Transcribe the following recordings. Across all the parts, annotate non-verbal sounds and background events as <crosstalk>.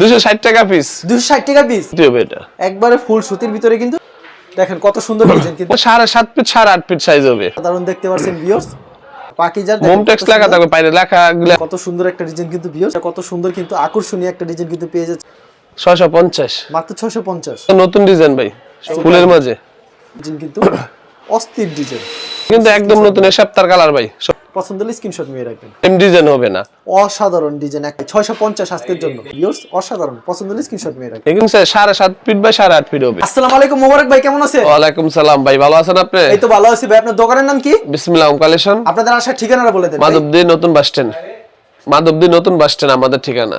দুশো ষাট টাকা পিস দুশো ষাট টাকা পিস হবে এটা। একবারে ফুল সুতির ভিতরে কিন্তু দেখেন কত সুন্দর ডিজাইন কিন্তু। ও সাড়ে সাত ফিট সাড়ে আট ফিট সাইজ হবে। সাধারণ দেখতে পাচ্ছেন ভিউয়ার্স পাকিজার মোমটেক্স লেখা থাকবে বাইরে লেখা কত সুন্দর একটা ডিজাইন কিন্তু ভিউয়ার্স কত সুন্দর কিন্তু আকর্ষণীয় একটা ডিজাইন কিন্তু পেয়ে যাচ্ছে। ছয়শো পঞ্চাশ। মাত্র ছশো পঞ্চাশ। নতুন ডিজাইন ভাই ফুলের মাঝে। ডিজাইন কিন্তু অস্থির ডিজাইন কিন্তু একদম নতুন এ সপ্তাহ কালার ভাই। পছন্দ হলে স্ক্রিনশট নিয়ে রাখবেন। সেম ডিজাইন হবে না। অসাধারণ ডিজাইন আজকের জন্য। ভিউয়ার্স অসাধারণ পছন্দ হলে স্ক্রিনশট নিয়ে রাখবেন। সাড়ে সাত ফিট বাই ফিট হবে। আসসালামু আলাইকুম মোবারক ভাই কেমন আছেন? সালাম ভাই ভালো আছেন আপনি? এই তো ভালো আছি ভাই আপনার দোকানের নাম কি? বিসমিল্লাহ কালেকশন আপনাদের আসার ঠিকানাটা বলে দেন। মাধবদী নতুন বাস স্ট্যান্ড মাধবদী নতুন বাস স্ট্যান্ড আমাদের ঠিকানা।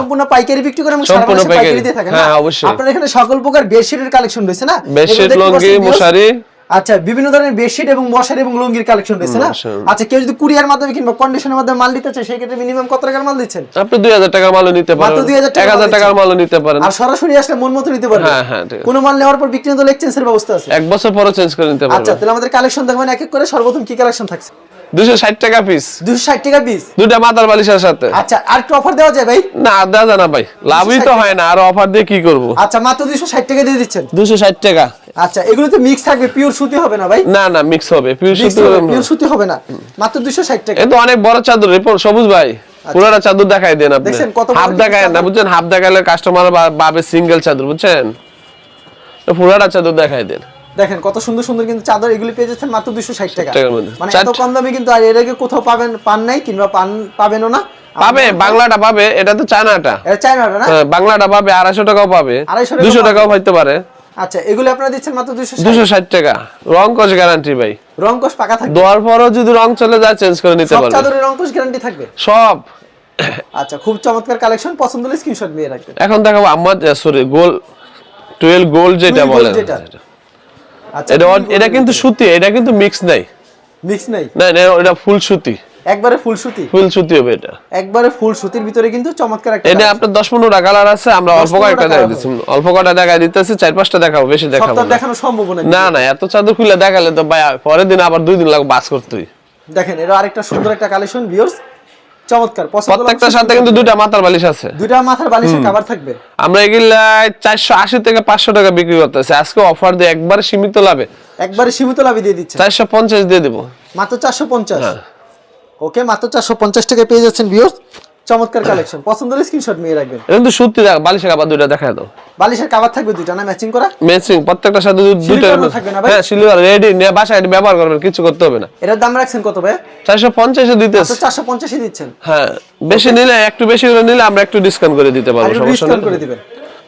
সম্পূর্ণ পাইকারি বিক্রি সম্পূর্ণ। দিয়ে থাকেন হ্যাঁ, অবশ্যই। আপনার এখানে সকল প্রকার বেডশিটের কালেকশন রয়েছে না? বেডশিট লঙ্গি মশারি। আচ্ছা বিভিন্ন ধরনের বেডশিট এবং মশারি এবং লুঙ্গির কালেকশন রয়েছে না? আচ্ছা কেউ যদি কুরিয়ার মাধ্যমে কিংবা কন্ডিশনের মাধ্যমে মাল দিতে চায় সেই ক্ষেত্রে মিনিমাম কত টাকার মাল দিচ্ছেন? আপনি দুই হাজার টাকার মালও নিতে পারেন। মাত্র 2000 টাকার এক হাজার মাল টাকার মালও নিতে পারেন। আর সরাসরি আসলে মন মতো নিতে পারবেন। হ্যাঁ, হ্যাঁ, ঠিক কোনো মাল নেওয়ার পর বিক্রি হলে এক্সচেঞ্জের ব্যবস্থা আছে। এক বছর পরও চেঞ্জ করে নিতে আচ্ছা তাহলে আমাদের কালেকশন দেখবেন এক এক করে সর্বপ্রথম কি কালেকশন থাকছে? দুশো ষাট টাকা পিস দুশো ষাট টাকা পিস দুটা মাথার বালিশের সাথে। আচ্ছা আর একটু অফার দেওয়া যায় ভাই? না দেওয়া যায় না ভাই। লাভই তো হয় না আর অফার দিয়ে কি করব? আচ্ছা মাত্র দুশো ষাট টাকা দিয়ে দিচ্ছেন। দুশো ষাট টাকা। আচ্ছা এগুলো তো মিক্স থাকবে পিওর সুতি হবে না ভাই? না না মিক্স হবে পিওর সুতি হবে পিওর সুতি হবে না। মাত্র দুশো ষাট টাকা। এ তো অনেক বড় চাদর রিপোর্ট সবুজ ভাই। পুরোটা চাদর দেখাই দেন আপনি। দেখছেন কত হাফ দেখায় না বুঝছেন? হাফ দেখালে কাস্টমার ভাবে সিঙ্গেল চাদর বুঝছেন? তো পুরোটা চাদর দেখাই দেন। দেখেন কত সুন্দর সুন্দর কিন্তু চাদর এগুলি পেয়ে যাচ্ছেন মাত্র দুশো ষাট টাকা মানে এত কম দামে কিন্তু আর এর আগে কোথাও পাবেন পান নাই কিংবা পান পাবেনও না। পাবে বাংলাটা পাবে এটা তো চায়নাটা। এটা চায়নাটা না? হ্যাঁ, বাংলাটা পাবে আড়াইশো টাকাও পাবে। 250 টাকাও পাইতে পারে। আচ্ছা এগুলো আপনারা দিচ্ছেন মাত্র দুশো দুশো ষাট টাকা। রং কস গ্যারান্টি ভাই। রং কোষ পাকা থাকবে? দেওয়ার পরও যদি রং চলে যায় চেঞ্জ করে নিতে পারবেন সব চাদরের রং কোষ গ্যারান্টি থাকবে? সব। আচ্ছা খুব চমৎকার কালেকশন পছন্দ হলে স্ক্রিনশট নিয়ে রাখবেন। এখন দেখাবো আমার সরি গোল টুয়েলভ গোল যেটা বলে। আচ্ছা এটা এটা কিন্তু সুতি এটা কিন্তু মিক্স নাই। মিক্স নাই? না না, এটা ফুল সুতি। একবারে ফুল সুতি। ফুল সুতি হবে এটা। একবারে ফুল সুতির ভিতরে কিন্তু চমৎকার একটা এটা আপনার দশ পনেরো কালার আছে আমরা অল্প 10 অল্প কয়টা দিতেছি চার পাঁচটা দেখাবো বেশি দেখাবো দেখানো সম্ভব না না না এত চাদর খুলে দেখালে তো ভাই পরের দিন আবার দুই দিন লাগবে বাস করতেই। দেখেন এটা আরেকটা সুন্দর একটা কালেকশন ভিউয়ার্স চমৎকার। প্রত্যেকটার সাথে কিন্তু দুইটা মাথার বালিশ আছে। দুইটা মাথার বালিশের কভার থাকবে। আমরা এগুলা চারশো আশি থেকে পাঁচশো টাকা বিক্রি করতেছি। আজকে অফার দিয়ে একবার সীমিত লাভে। একবারে সীমিত লাভে দিয়ে দিচ্ছে। চারশো পঞ্চাশ দিয়ে দেবো। মাত্র চারশো পঞ্চাশ। হ্যাঁ। ওকে মাত্র চারশো পঞ্চাশ টাকা পেয়ে যাচ্ছেন ভিউয়ার্স চমৎকার কালেকশন পছন্দ হলে স্ক্রিনশট নিয়ে রাখবেন। এটা কিন্তু সত্যি দেখ বালিশের আবার দুইটা দেখা দাও। বালিশের কভার থাকবে দুইটা না? ম্যাচিং করা? ম্যাচিং প্রত্যেকটার সাথে দুইটা থাকবে না ভাই? হ্যাঁ সিলভার রেডি নিয়ে বাসায় এটা ব্যবহার করবেন কিছু করতে হবে না। এটার দাম রাখছেন কত ভাই? চারশো পঞ্চাশে দিতে মাত্র চারশো পঞ্চাশই দিচ্ছেন। হ্যাঁ বেশি নিলে একটু বেশি করে নিলে আমরা একটু ডিসকাউন্ট করে দিতে পারব সমস্যা ডিসকাউন্ট করে দিবেন।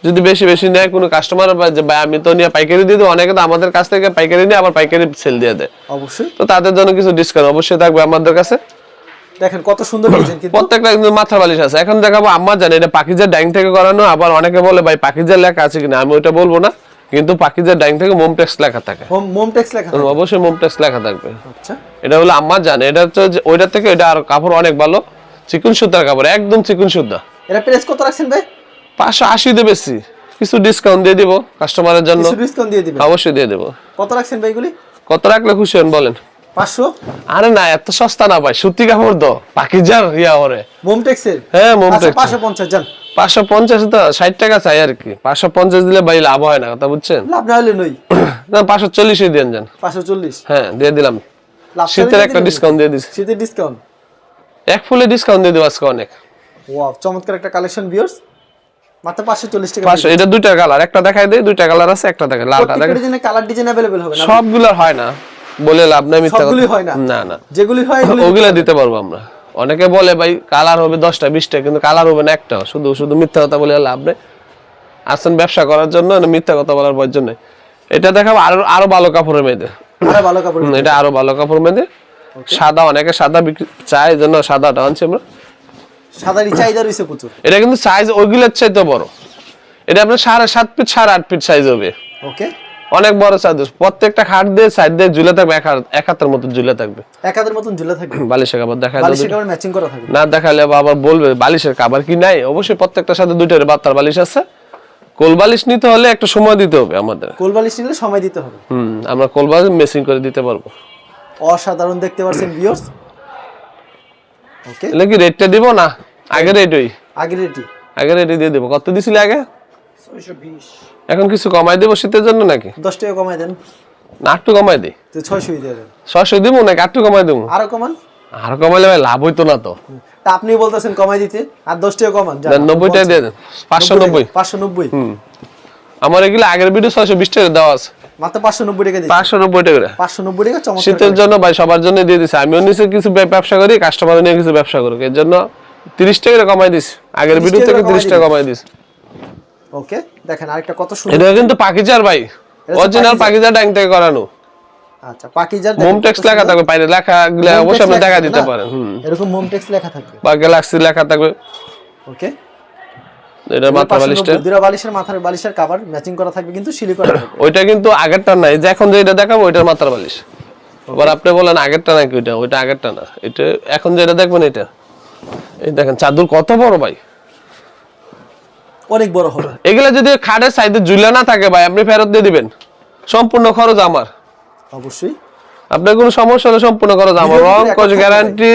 যদি বেশি বেশি নেয় কোনো কাস্টমার যে ভাই আমি তো নিয়ে পাইকারি দিয়ে দেবো অনেকে তো আমাদের কাছ থেকে পাইকারি নিয়ে আবার পাইকারি সেল দিয়ে দেয়। অবশ্যই। তো তাদের জন্য কিছু ডিসকাউন্ট অবশ্যই থাকবে আমাদের কাছে। দেখেন কত সুন্দর ডিজাইন কিন্তু। প্রত্যেকটা কিন্তু মাথা বালিশ আছে। এখন দেখাবো আমার জানি এটা ডাইং থেকে করানো আবার অনেকে বলে ভাই পাখিজার লেখা আছে কিনা? আমি ওইটা বলব না কিন্তু ডাইং থেকে মোমটেক্স লেখা থাকে। মোমটেক্স লেখা থাকবে। অবশ্যই মোমটেক্স লেখা থাকবে। আচ্ছা। এটা হলো আমার জানে এটা হচ্ছে যে ওইটার থেকে এটা আর কাপড় অনেক ভালো। চিকুন সুতার কাপড় একদম চিকুন সুতা। এটা প্রেস কত রাখছেন ভাই? পাঁচশো আশি দিয়ে বেশি। কিছু ডিসকাউন্ট দিয়ে দিব কাস্টমারের জন্য। কিছু ডিসকাউন্ট দিয়ে দিবেন। অবশ্যই দিয়ে দেবো। কত রাখছেন ভাই এগুলি? কত রাখলে খুশি হন বলেন। পাঁচশো? আরে না এত সস্তা না ভাই। সুতি কাপড় তো। পাখিজার ইয়া ওরে। মোমটেক্সের হ্যাঁ মোমটেক্স পাঁচশো পঞ্চাশ যান পাঁচশো পঞ্চাশ তো ষাট টাকা চাই আর কি। পাঁচশো পঞ্চাশ দিলে ভাই লাভ হয় না কথা বুঝছেন? লাভ না হলে নই। <coughs> না পাঁচশো দেন যান পাঁচশো চল্লিশ? হ্যাঁ দিয়ে দিলাম। শীতের একটা ডিসকাউন্ট দিয়ে দিছি। শীতের ডিসকাউন্ট এক ফুলে ডিসকাউন্ট দিয়ে দেবো আজকে অনেক। ওয়াও চমৎকার একটা কালেকশন ভিউয়ার্স মাত্র পাঁচশো চল্লিশ টাকা পাঁচশো এটা দুইটা কালার একটা দেখাই দেয় দুইটা কালার আছে একটা দেখে লালটা কালার ডিজাইন অ্যাভেলেবেল হবে না? সবগুলোর হয় না। বলে লাভ নাই মিথ্যা কথা। হয় না? না না। যেগুলি হয় ওগুলা দিতে পারব আমরা। অনেকে বলে ভাই কালার হবে দশটা বিশটা কিন্তু কালার হবে না একটা শুধু শুধু মিথ্যা কথা বলে লাভ নেই। আসছেন ব্যবসা করার জন্য না মিথ্যা কথা বলার প্রয়োজন নেই। এটা দেখাবো আরও আরও ভালো কাপড়ের মেয়েদের। আরও ভালো কাপড় এটা আরও ভালো কাপড় মেয়েদের। সাদা অনেকে সাদা বিক্রি চায় এই জন্য সাদাটা আনছি আমরা। সাদারি চাহিদা রয়েছে প্রচুর। এটা কিন্তু সাইজ ওইগুলোর চাইতে বড়। এটা আপনার সাড়ে সাত ফিট সাড়ে আট ফিট সাইজ হবে। ওকে অনেক বড় সাইজ প্রত্যেকটা খাট দিয়ে সাইড দিয়ে ঝুলে থাকবে এক হাত- হাতের মতো ঝুলে থাকবে। এক হাতের ঝুলে থাকবে? <laughs> বালিশের কাপড় দেখা বালিশের কাপড় ম্যাচিং করা থাকবে? না দেখালে আবার বলবে বালিশের কাবার কি নাই? অবশ্যই প্রত্যেকটার সাথে দুইটার বাত্তার বালিশ আছে। কোল বালিশ নিতে হলে একটু সময় দিতে হবে আমাদের। কোল বালিশ নিলে সময় দিতে হবে। হুম আমরা কোল বালিশ মেসিং করে দিতে পারব। অসাধারণ দেখতে পাচ্ছেন ভিউয়ার্স ওকে কি রেটটা দিব না? আগে রেট ওই। আগে রেডি আগে রেডি দিয়ে দেবো। কত দিছিলে আগে? এখন কিছু কমাই দেবো শীতের জন্য নাকি? দশ টাকা কমাই দেন। না একটু কমাই দিই ছয়শোই দেন। দিব নাকি একটু কমাই দেবো? আরও কমান। আর কমাইলে ভাই লাভ হইতো না তো। তা আপনি বলতেছেন কমাই দিতে আর দশ টাকা কমান নব্বই টাকা দিয়ে দেন। পাঁচশো নব্বই পাঁচশো নব্বই। আমার এগুলো আগের ভিডিও ছয়শো বিশ টাকা দেওয়া আছে। মাত্র পাঁচশো নব্বই টাকা পাঁচশো নব্বই টাকা পাঁচশো নব্বই টাকা শীতের জন্য ভাই সবার জন্য দিয়ে দিছি। আমিও নিচে কিছু ব্যবসা করি কাস্টমার নিয়ে কিছু ব্যবসা করি এর জন্য তিরিশ টাকা কমাই দিস আগের 30 ভিডিও থেকে তিরিশ টাকা কমাই দিস ওকে দেখেন আরেকটা কত সুন্দর। এটা কিন্তু পাকিজার ভাই অরিজিনাল পাকিজার। ড্যাং থেকে করানো। আচ্ছা পাকিজার মোম টেক্স লেখা থাকবে বাইরে লেখা গুলো অবশ্যই আপনি দেখা দিতে পারেন হুম। এরকম মোম টেক্স লেখা থাকবে। বা গ্যালাক্সি লেখা থাকবে। ওকে। এটা মাথা বালিশটা। দুরা বালিশের মাথার বালিশের কাভার ম্যাচিং করা থাকবে কিন্তু সিলি করা থাকবে। ওইটা কিন্তু আগেরটা নাই যে এখন যেটা দেখাবো ওইটার মাথার বালিশ। এবার আপনি বলেন আগেরটা নাকি ওইটা ওইটা আগেরটা না এটা এখন যেটা দেখবেন এটা। এই দেখেন চাদর কত বড় ভাই। অনেক বড় হবে। এগুলো যদি খাটের সাইডে ঝুলে না থাকে ভাই আপনি ফেরত দিয়ে দিবেন। সম্পূর্ণ খরচ আমার। অবশ্যই। আপনার কোনো সমস্যা হলে সম্পূর্ণ খরচ আমার। রং কোচ গ্যারান্টি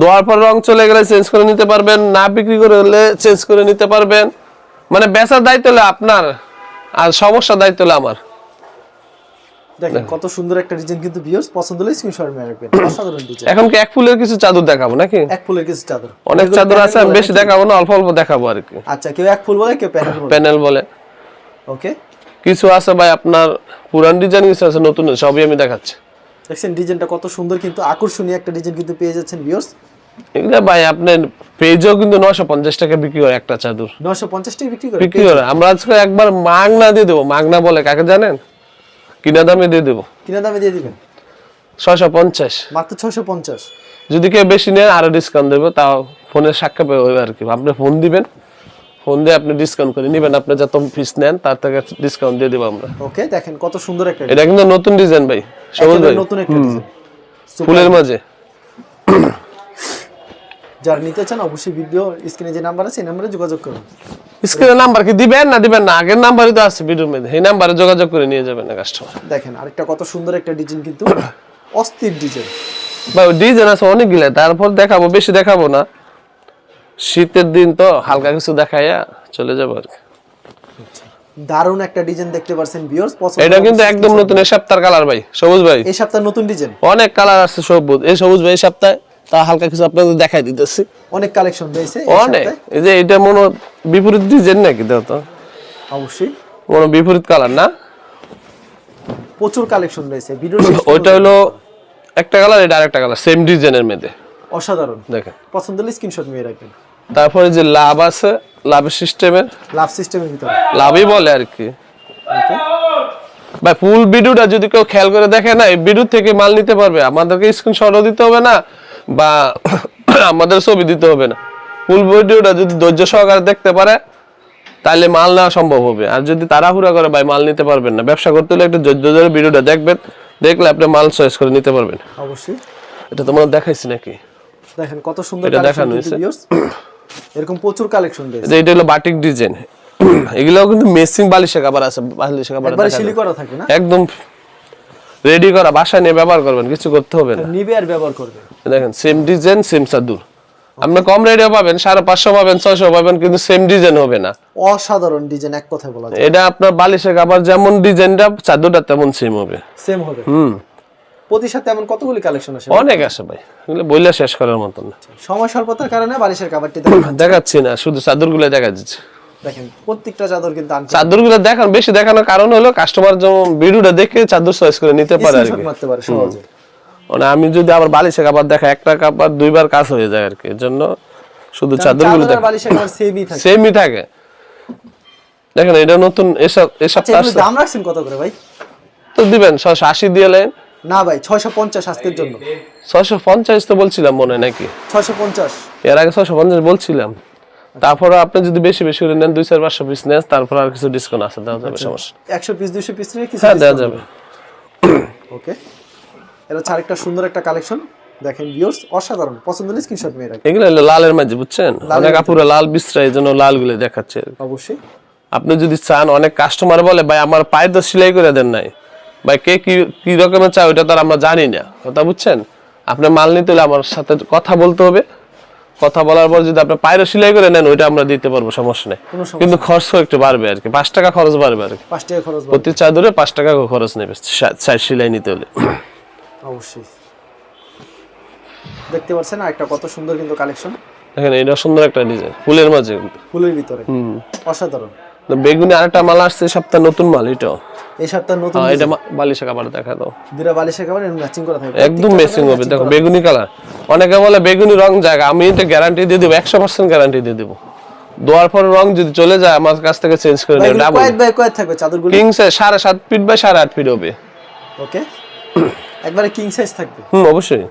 দেওয়ার পর রং চলে গেলে চেঞ্জ করে নিতে পারবেন না বিক্রি করে হলে চেঞ্জ করে নিতে পারবেন। মানে বেচার দায়িত্ব হলে আপনার আর সমস্যার দায়িত্ব হলে আমার। দেখেন কত সুন্দর একটা ডিজাইন কিন্তু ভিউয়ার্স পছন্দ হলে স্ক্রিনশট মেরে রাখবেন। অসাধারণ ডিজাইন এখন কি এক ফুলের কিছু চাদর দেখাবো নাকি? এক ফুলের কিছু চাদর। অনেক চাদর আছে আমি বেশি দেখাবো না অল্প অল্প দেখাবো আর কি। আচ্ছা কেউ এক ফুল বলে কেউ প্যানেল বলে। প্যানেল বলে। ওকে কিছু আছে ভাই আপনার পুরান ডিজাইন কিছু আছে নতুন সবই আমি দেখাচ্ছি। দেখছেন ডিজাইনটা কত সুন্দর কিন্তু আকর্ষণীয় একটা ডিজাইন কিন্তু পেয়ে যাচ্ছেন ভিউয়ার্স এগুলো ভাই আপনার পেজেও কিন্তু নশো পঞ্চাশ টাকা বিক্রি হয় একটা চাদর। নশো পঞ্চাশ টাকা বিক্রি করে? বিক্রি করে আমরা আজকে একবার মাগনা দিয়ে দেবো। মাগনা বলে কাকে জানেন? কিনা দামে দিয়ে দেবো। কিনা দামে দিয়ে দিবেন? ছয়শো পঞ্চাশ। মাত্র ছশো পঞ্চাশ। যদি কেউ বেশি নেন আরও ডিসকাউন্ট দেবো। তাও ফোনের সাক্ষাৎ হবে আর কি। আপনি ফোন দিবেন। ফোন দিয়ে আপনি ডিসকাউন্ট করে নেবেন। আপনি যত পিস নেন তার থেকে ডিসকাউন্ট দিয়ে দেবো আমরা। ওকে দেখেন কত সুন্দর একটা এটা কিন্তু নতুন ডিজাইন ভাই। সবুজ ভাই। নতুন একটা ফুলের মাঝে। যারা নিতে চান অবশ্যই ভিডিও স্ক্রিনে যে নাম্বার আছে এই নাম্বারে যোগাযোগ করুন। স্ক্রিনের নাম্বার কি দিবেন না দিবেন না? আগের নাম্বারই তো আছে ভিডিওর মধ্যে। এই নাম্বারে যোগাযোগ করে নিয়ে যাবেন না কাস্টমার দেখেন আরেকটা কত সুন্দর একটা ডিজাইন কিন্তু অস্থির ডিজাইন ভাই ডিজাইন আছে অনেকগুলা তারপর দেখাবো বেশি দেখাবো না। শীতের দিন তো হালকা কিছু দেখাইয়া চলে যাব আর কি। দারুণ একটা ডিজাইন দেখতে পারছেন ভিউয়ার্স পছন্দ এটা কিন্তু একদম নতুন এই সপ্তাহের কালার ভাই সবুজ ভাই। এই সপ্তাহে নতুন ডিজাইন অনেক কালার আছে সবুজ। এই সবুজ ভাই এই সপ্তাহে তা হালকা কিছু আপনাদের দেখাই দিতেছি। অনেক কালেকশন রয়েছে অনেক? এই যে এটা মনে বিপরীত ডিজাইন নাকি তো? অবশ্যই। মনে বিপরীত কালার না? প্রচুর কালেকশন রয়েছে <coughs> ওইটা হলো একটা কালার এটা আরেকটা কালার সেম ডিজাইনের মধ্যে। অসাধারণ। দেখেন। পছন্দ হলে স্ক্রিনশট নিয়ে রাখবেন। তারপরে যে লাভ আছে লাভের সিস্টেমের লাভ সিস্টেমের ভিতরে। লাভই বলে আর কি। ভাই ফুল ভিডিওটা যদি কেউ খেয়াল করে দেখে না এই ভিডিও থেকে মাল নিতে পারবে। আমাদেরকে স্ক্রিনশটও দিতে হবে না। বা <coughs> আমাদের ছবি দিতে হবে না। ফুল ভিডিওটা যদি ধৈর্য সহকারে দেখতে পারে তাহলে মাল নেওয়া সম্ভব হবে। আর যদি তাড়াহুড়া করে ভাই মাল নিতে পারবেন না। ব্যবসা করতে হলে একটু ধৈর্য ধরে ভিডিওটা দেখবেন দেখলে আপনি মাল চয়েস করে নিতে পারবেন। অবশ্যই। এটা তোমার দেখাইছি নাকি? দেখেন কত সুন্দর এটা দেখানো হয়েছে। এরকম প্রচুর কালেকশন রয়েছে। যে এটা হলো বাটিক ডিজাইন। <coughs> এগুলো কিন্তু মেসিং বালিশে কাবার আছে বালিশে কাবার একবারে সিলি করা থাকে না? একদম রেডি করা বাসায় নিয়ে ব্যবহার করবেন কিছু করতে হবে না। নিবে আর ব্যবহার করবে। দেখেন সেম ডিজাইন সেম চাদুর আপনি কম রেটে পাবেন সাড়ে পাঁচশো পাবেন ছয়শো পাবেন কিন্তু সেম ডিজাইন হবে না। অসাধারণ ডিজাইন এক কথায় বলা যায়। এটা আপনার বালিশের কাবার যেমন ডিজাইনটা চাদরটা তেমন সেম হবে। সেম হবে। হুম। প্রতি সাথে এমন কতগুলি কালেকশন আছে অনেক আছে ভাই। এগুলো বইলে শেষ করার মতন। না সময় স্বল্পতার কারণে বালিশের দেখেন দেখাচ্ছি না শুধু চাদরগুলো দেখা যাচ্ছে। দেখেন প্রত্যেকটা চাদর কিন্তু চাদরগুলো দেখান বেশি দেখানোর কারণ হলো কাস্টমার যেমন ভিডিওটা দেখে চাদর চয়েস করে নিতে পারে আর কি। মারতে পারে সহজে। মানে আমি যদি আবার বালিশে কাবার দেখা একটা কাবার দুইবার কাজ হয়ে যায় আর কি এর জন্য শুধু চাদরগুলো দেখা কাবার সেমই থাকে। সেমই থাকে। দেখেন এটা নতুন এসব এসব আচ্ছা দাম রাখছেন কত করে ভাই? তো দিবেন ছয়শো আশি দিয়ে লেন। না ভাই ছয়শো পঞ্চাশ আজকের জন্য। ছয়শো পঞ্চাশ তো বলছিলাম মনে হয় নাকি? ছয়শো পঞ্চাশ। এর আগে ছয়শো পঞ্চাশ বলছিলাম। তারপরে আপনি যদি বেশি বেশি করে নেন দুই চার পাঁচশো পিস নেন তারপর আর কিছু ডিসকাউন্ট আছে দেওয়া যাবে সমস্যা একশো পিস দুইশো পিস নিয়ে কিছু হ্যাঁ দেওয়া যাবে। ওকে এটা হচ্ছে আরেকটা সুন্দর একটা কালেকশন দেখেন ভিউয়ার্স অসাধারণ। পছন্দ হলে স্ক্রিনশট মেয়ে রাখবেন এগুলো হলো লালের মাঝে বুঝছেন? অনেক আপুরা লাল বিস্ত্রা এই জন্য লালগুলো দেখাচ্ছে। অবশ্যই। আপনি যদি চান অনেক কাস্টমার বলে ভাই আমার পায়ে তো সেলাই করে দেন নাই। ভাই কে কি কি রকমের চায় ওটা তো আমরা জানি না। কথা বুঝছেন? আপনি মাল নিতে হলে আমার সাথে কথা বলতে হবে। কথা বলার পর যদি আপনি পায়রা সেলাই করে নেন ওইটা আমরা দিতে পারব সমস্যা নেই। কিন্তু খরচ একটু বাড়বে আর কি পাঁচ টাকা খরচ বাড়বে আর কি পাঁচ টাকা খরচ বাড়বে। প্রতি চাদরে পাঁচ টাকা খরচ নেবে সাইড সেলাই নিতে হলে। অবশ্যই। দেখতে পাচ্ছেন একটা কত সুন্দর কিন্তু কালেকশন। দেখেন এটা সুন্দর একটা ডিজাইন ফুলের মাঝে। ফুলের ভিতরে। হুম। অসাধারণ। বেগুনি আরেকটা মাল আসছে এই সপ্তাহ নতুন মাল এটাও। এই সপ্তাহে নতুন হ্যাঁ, এটা বালিশা কাপড় দেখা দাও। দুরা বালিশের খাবার ম্যাচিং করা থাকবে। একদম মেসিং হবে। দেখো বেগুনি কালার। অনেকে বলে বেগুনি রং জায়গা আমি এটা গ্যারান্টি দিয়ে দিব একশো পার্সেন্ট গ্যারান্টি দিয়ে দেবো। দেওয়ার পর রং যদি চলে যায় আমার কাছ থেকে চেঞ্জ করে নেবে ডাবল কয়েক বাই কয়েক থাকবে চাদরগুলো? কিং সাইজ সাড়ে সাত ফিট বাই সাড়ে আট ফিট হবে। ওকে একবারে কিং সাইজ থাকবে? হুম অবশ্যই।